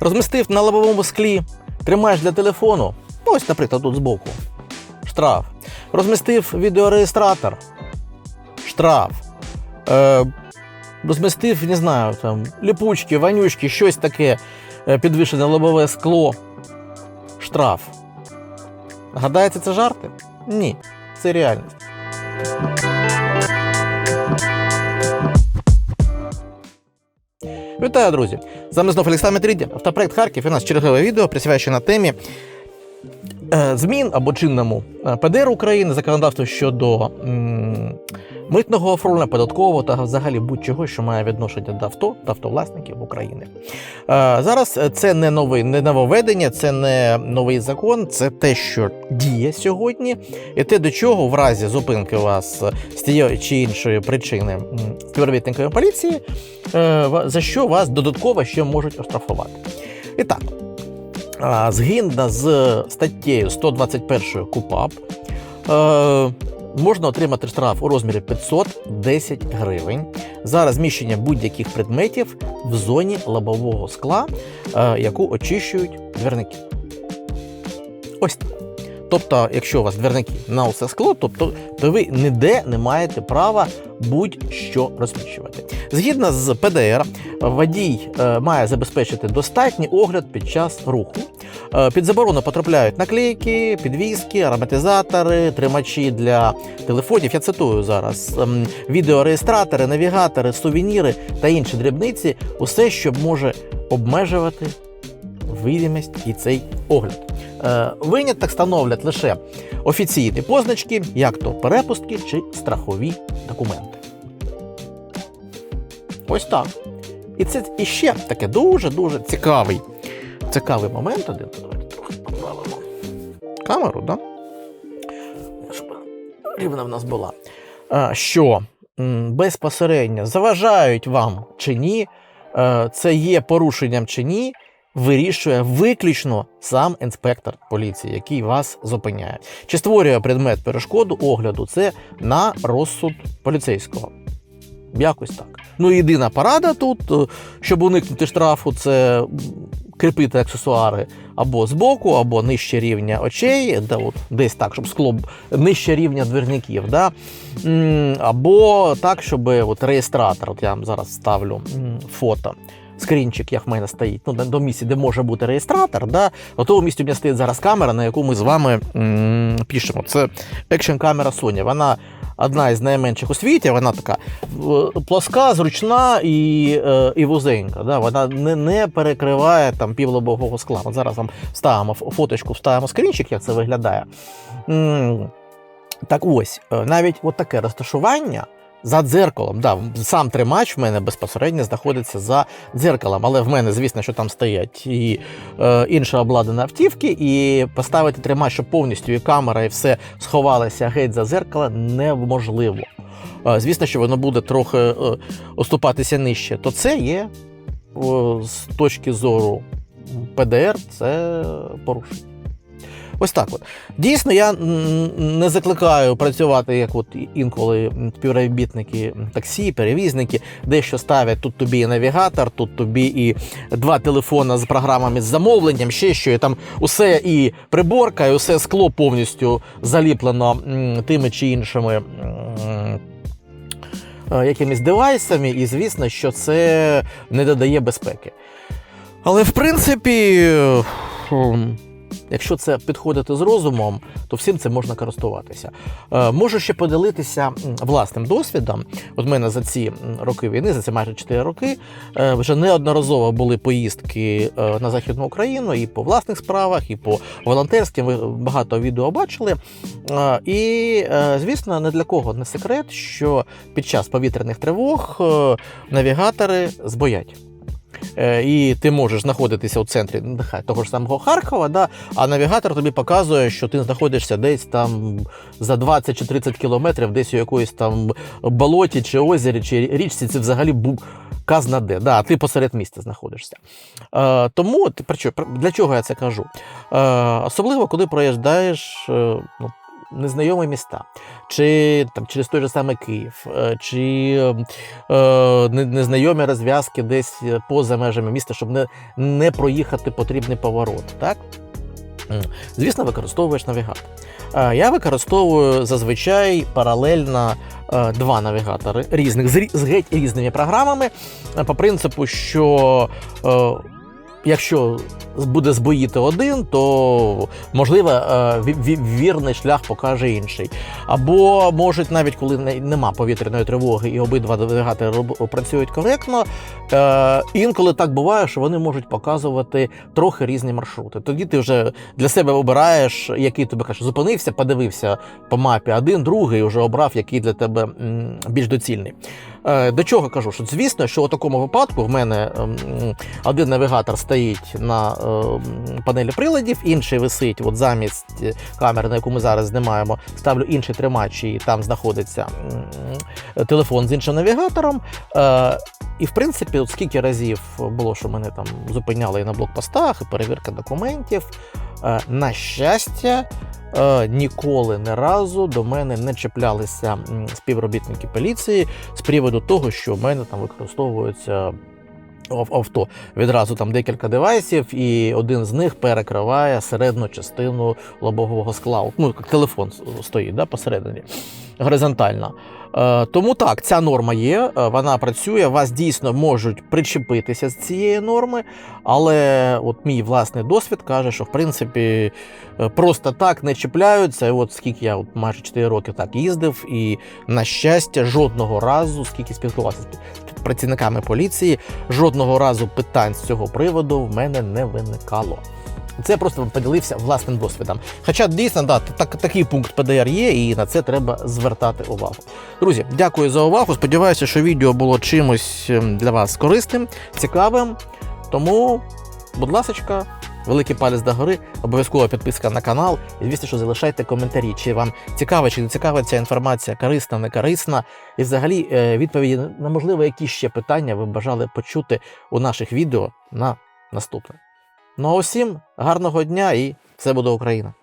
Розмістив на лобовому склі, тримаєш для телефону, ну, ось, наприклад, тут збоку. Штраф. Розмістив відеореєстратор. Штраф. Е, розмістив, не знаю, там, ліпучки, ванючки, щось таке, е, підвішене лобове скло. Штраф. Гадаєте, це жарти? Ні, це реальність. Вітаю, друзі! З вами знов Олександр Медриді, автопроект Харків у нас чергове відео присвячене темі е, змін або чинному е, ПДР України, законодавство щодо митного оформлення, податкового та взагалі будь-чого, що має відношення до авто та автовласників України. Е, Зараз це не новий не нововведення, це не новий закон, це те, що діє сьогодні, і те, до чого в разі зупинки вас з тієї чи іншої причини співробітниками поліції, е, за що вас додатково ще можуть оштрафувати. І так, згідно з статтею 121 КУПАП, е, можна отримати штраф у розмірі 510 гривень за розміщення будь-яких предметів в зоні лобового скла, е, яку очищують двірники. Ось. Тобто, якщо у вас двірники на усе скло, тобто, то ви ніде не маєте права будь-що розміщувати. Згідно з ПДР, водій е, має забезпечити достатній огляд під час руху. Е, Під заборону потрапляють наклейки, підвіски, ароматизатори, тримачі для телефонів. Я цитую зараз: ем, відеореєстратори, навігатори, сувеніри та інші дрібниці усе, що може обмежувати видимість і цей огляд. Е, Виняток становлять лише офіційні позначки, як то перепустки чи страхові документи. Ось так. І це іще таке дуже-дуже цікавий, цікавий момент. Один давайте трохи поправимо камеру, да? щоб рівна в нас була. Що безпосередньо заважають вам чи ні, це є порушенням чи ні, вирішує виключно сам інспектор поліції, який вас зупиняє. Чи створює предмет перешкоду огляду, це на розсуд поліцейського. Якось так. Ну, єдина порада тут, е, щоб уникнути штрафу, це кріпити аксесуари або збоку, або нижче рівня очей, де от, десь так, щоб скло нижче рівня двірників. Да? Або так, щоб от реєстратор, от я вам зараз ставлю фото. Скрінчик, як в мене стоїть, ну, до місця, де може бути реєстратор, да? у тому місці у мене стоїть зараз камера, на яку ми з вами м, пишемо. Це екшн камера Sony. Вона одна із найменших у світі, вона така плоска, зручна і, е, і вузенька. Да? Вона не, не перекриває там півлобового скла. От зараз вам ставимо фоточку, вставимо скрінчик, як це виглядає. М, Так ось, е, навіть от таке розташування. За дзеркалом, да, сам тримач в мене безпосередньо знаходиться за дзеркалом, але в мене, звісно, що там стоять і е, інше обладнане автівки, і поставити тримач, щоб повністю і камера, і все сховалося геть за дзеркало, неможливо. Е, звісно, що воно буде трохи е, оступатися нижче, то це є о, з точки зору ПДР, це порушення. Ось так от. Дійсно, я не закликаю працювати, як от інколи співробітники таксі, перевізники, дещо ставлять тут тобі і навігатор, тут тобі і два телефони з програмами з замовленням, ще що, і там усе і приборка, і усе скло повністю заліплено тими чи іншими. е, Якимись девайсами, і звісно, що це не додає безпеки. Але в принципі, якщо це підходити з розумом, то всім це можна користуватися. Е, Можу ще поділитися власним досвідом. От мене за ці роки війни, за ці майже 4 роки, е, вже неодноразово були поїздки е, на Західну Україну і по власних справах, і по волонтерським. Ви багато відео бачили. І, звісно, не для кого не секрет, що під час повітряних тривог навігатори збоять. Е, І ти можеш знаходитися у центрі ну, нехай того ж самого Харкова, да, а навігатор тобі показує, що ти знаходишся десь там за 20 чи 30 кілометрів, десь у якоїсь там болоті, чи озері, чи річці, це взагалі був казна де. Да, а ти посеред міста знаходишся. Е, тому для чого я це кажу? Е, особливо, коли проїжджаєш е, ну, незнайомі міста, чи там через той же самий Київ, е, чи е, незнайомі розв'язки десь е, поза межами міста, щоб не, не проїхати потрібний поворот. Так? Звісно, використовуєш навігатор. Е, Я використовую зазвичай паралельно два навігатори різних з, геть різними програмами. По принципу, що якщо буде збоїти один, то можливо е, ві- ві- вірний шлях покаже інший. Або можуть навіть коли не- нема повітряної тривоги і обидва роб- працюють коректно. Е, інколи так буває, що вони можуть показувати трохи різні маршрути. Тоді ти вже для себе обираєш, який тобі каже, зупинився, подивився по мапі один, другий, вже обрав, який для тебе більш доцільний. Е, До чого кажу? Що звісно, що у такому випадку в мене ем, один навігатор стоїть на ем, панелі приладів, інший висить от замість камери, на яку ми зараз знімаємо, ставлю інший тримач, і там знаходиться телефон з іншим навігатором. Е, І в принципі, от скільки разів було, що мене там зупиняли і на блокпостах, і перевірка документів. Е, На щастя, е, ніколи не разу до мене не чіплялися співробітники поліції з приводу того, що в мене там використовується авто. Відразу там декілька девайсів, і один з них перекриває середню частину лобового скла. Ну, телефон стоїть да, посередині, горизонтально. Е, тому так, ця норма є, е, вона працює, вас дійсно можуть причепитися з цієї норми, але от мій власний досвід каже, що в принципі е, просто так не чіпляються. От скільки я от майже 4 роки так їздив, і на щастя, жодного разу, скільки спілкувався з працівниками поліції, жодного разу питань з цього приводу в мене не виникало. Це просто поділився власним досвідом. Хоча дійсно да, так, такий пункт ПДР є, і на це треба звертати увагу. Друзі, дякую за увагу. Сподіваюся, що відео було чимось ем, для вас корисним, цікавим. Тому, будь ласка, великий палець догори, обов'язково підписка на канал. І звісно, що залишайте коментарі, чи вам цікава, чи не цікава ця інформація, корисна, не корисна. І взагалі е, відповіді на можливо, які ще питання ви бажали почути у наших відео на наступне. Ну а усім гарного дня і все буде Україна!